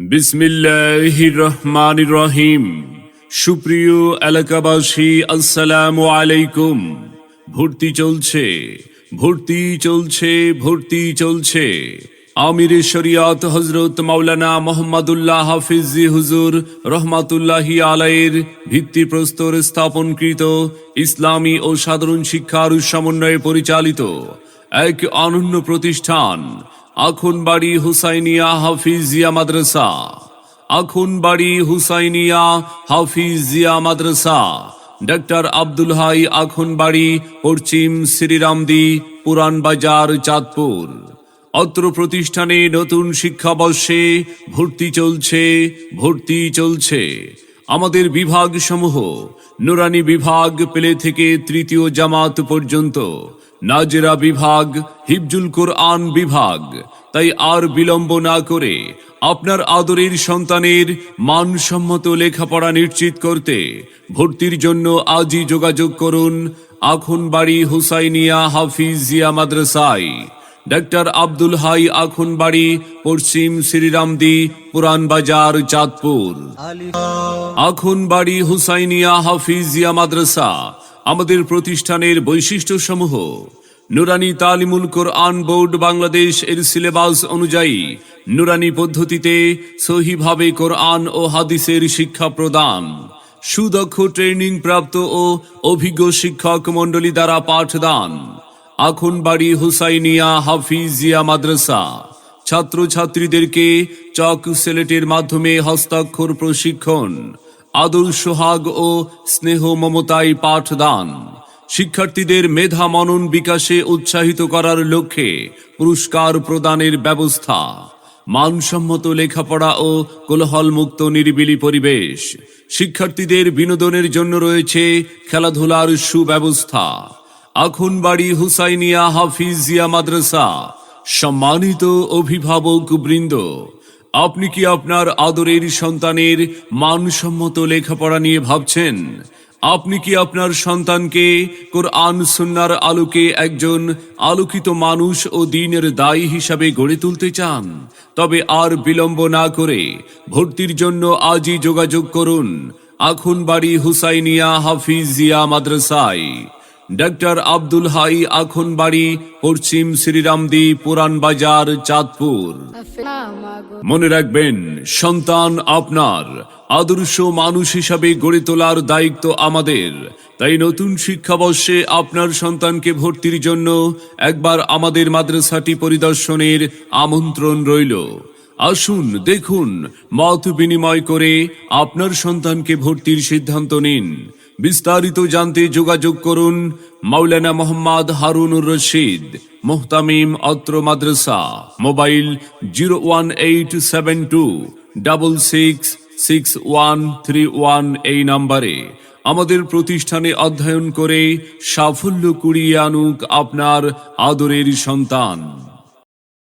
বিসমিল্লাহ রহমান রহিম সুপ্রিয় এলাকাবাসী, আসসালামু আলাইকুম। ভর্তি চলছে ভর্তি চলছে ভর্তি চলছে। আমির শরিয়াত হজরত মাওলানা মোহাম্মদুল্লাহ হাফিজি হুজুর রহমাতুল্লাহি আলাইয়ের ভিত্তিপ্রস্তর স্থাপনকৃত ইসলামী ও সাধারণ শিক্ষার সমন্বয়ে পরিচালিত এক অনন্য প্রতিষ্ঠান আখুনবাড়ি হুসাইনিয়া হাফিজিয়া মাদ্রাসা। আখুনবাড়ি হুসাইনিয়া হাফিজিয়া মাদ্রাসা। ডক্টর আব্দুল হাই আখুনবাড়ি পশ্চিম শ্রীরামদি, পুরান বাজার, চাঁদপুর। অত্র প্রতিষ্ঠানে নতুন শিক্ষাবর্ষে ভর্তি চলছে ভর্তি চলছে। আমাদের বিভাগ সমূহ নুরানি বিভাগ পেলে থেকে তৃতীয় জামাত পর্যন্ত। নাজেরা বিভাগ হিবজুল কোরআন বিভাগ। তাই আর বিলম্ব না করে আপনার আদরের সন্তানের মানসম্মত লেখাপড়া নিশ্চিত করতে ভর্তির জন্য আজই যোগাযোগ করুন আখুনবাড়ি হুসাইনিয়া হাফিজিয়া মাদ্রাসায়। ডাক্তার আব্দুল হাই আখুনবাড়ি পশ্চিম শ্রীরামদি পুরান বাজার চাঁদপুর। আখুনবাড়ি হুসাইনিয়া হাফিজিয়া মাদ্রাসা আমাদের প্রতিষ্ঠানের বৈশিষ্ট্য সমূহ নুরানি তালিমুল কোরআন বোর্ড বাংলাদেশ এর সিলেবাস অনুযায়ী নুরানি পদ্ধতিতে সহিভাবে কোরআন ও হাদিসের শিক্ষা প্রদান, সুদক্ষ ট্রেনিং প্রাপ্ত ও অভিজ্ঞ শিক্ষক মণ্ডলী দ্বারা পাঠদান। আখুনবাড়ি হুসাইনিয়া হাফিজিয়া মাদ্রাসা, ছাত্রছাত্রীদেরকে চক সেলেটের মাধ্যমে হস্তাক্ষর প্রশিক্ষণ আদর সোহাগ ও স্নেহ মমতায় পাঠদান। শিক্ষার্থীদের মেধা মনন বিকাশে উৎসাহিত করার লক্ষ্যে পুরস্কার প্রদানের ব্যবস্থা। মানসম্মত লেখাপড়া ও কোলাহলমুক্ত নিরিবিলি পরিবেশ। শিক্ষার্থীদের বিনোদনের জন্য রয়েছে খেলাধুলার সুব্যবস্থা। আখুনবাড়ি হুসাইনিয়া হাফিজিয়া মাদ্রাসা। সম্মানিত অভিভাবক বৃন্দ আপনি কি আপনার আদরের সন্তানের মানসম্মত লেখাপড়া নিয়ে ভাবছেন? আপনি কি আপনার সন্তানকে কোরআন সুন্নার আলোকে একজন আলোকিত মানুষ ও দিনের দায়ী হিসাবে গড়ে তুলতে চান? তবে আর বিলম্ব না করে ভর্তির জন্য আজই যোগাযোগ করুন। আখুনবাড়ি হুসাইনিয়া হাফিজিয়া মাদ্রাসায়। ডক্টর আব্দুল হাই আখনবাড়ি পশ্চিম শ্রীরামদি পুরান বাজার চাঁদপুর মনে রাখবেন, সন্তান আপনার, আদর্শ মানুষ হিসাবে গড়ে তোলার দায়িত্ব আমাদের। তাই নতুন শিক্ষাবর্ষে আপনার সন্তানকে ভর্তির জন্য একবার আমাদের মাদ্রাসাটি পরিদর্শনের আমন্ত্রণ রইল। আসুন, দেখুন, মত বিনিময় করে আপনার সন্তানকে ভর্তির সিদ্ধান্ত নিন। বিস্তারিত জানতে যোগাযোগ করুন মাওলানা মোহাম্মদ হারুনুর রশিদ, মোহতামিম অত্র মাদ্রাসা, mobile zero one eight seven two double six six one three one এই নম্বরে। আমাদের প্রতিষ্ঠানে অধ্যয়ন করে সাফল্য কুড়িয়ে আনুক আপনার আদরের সন্তান।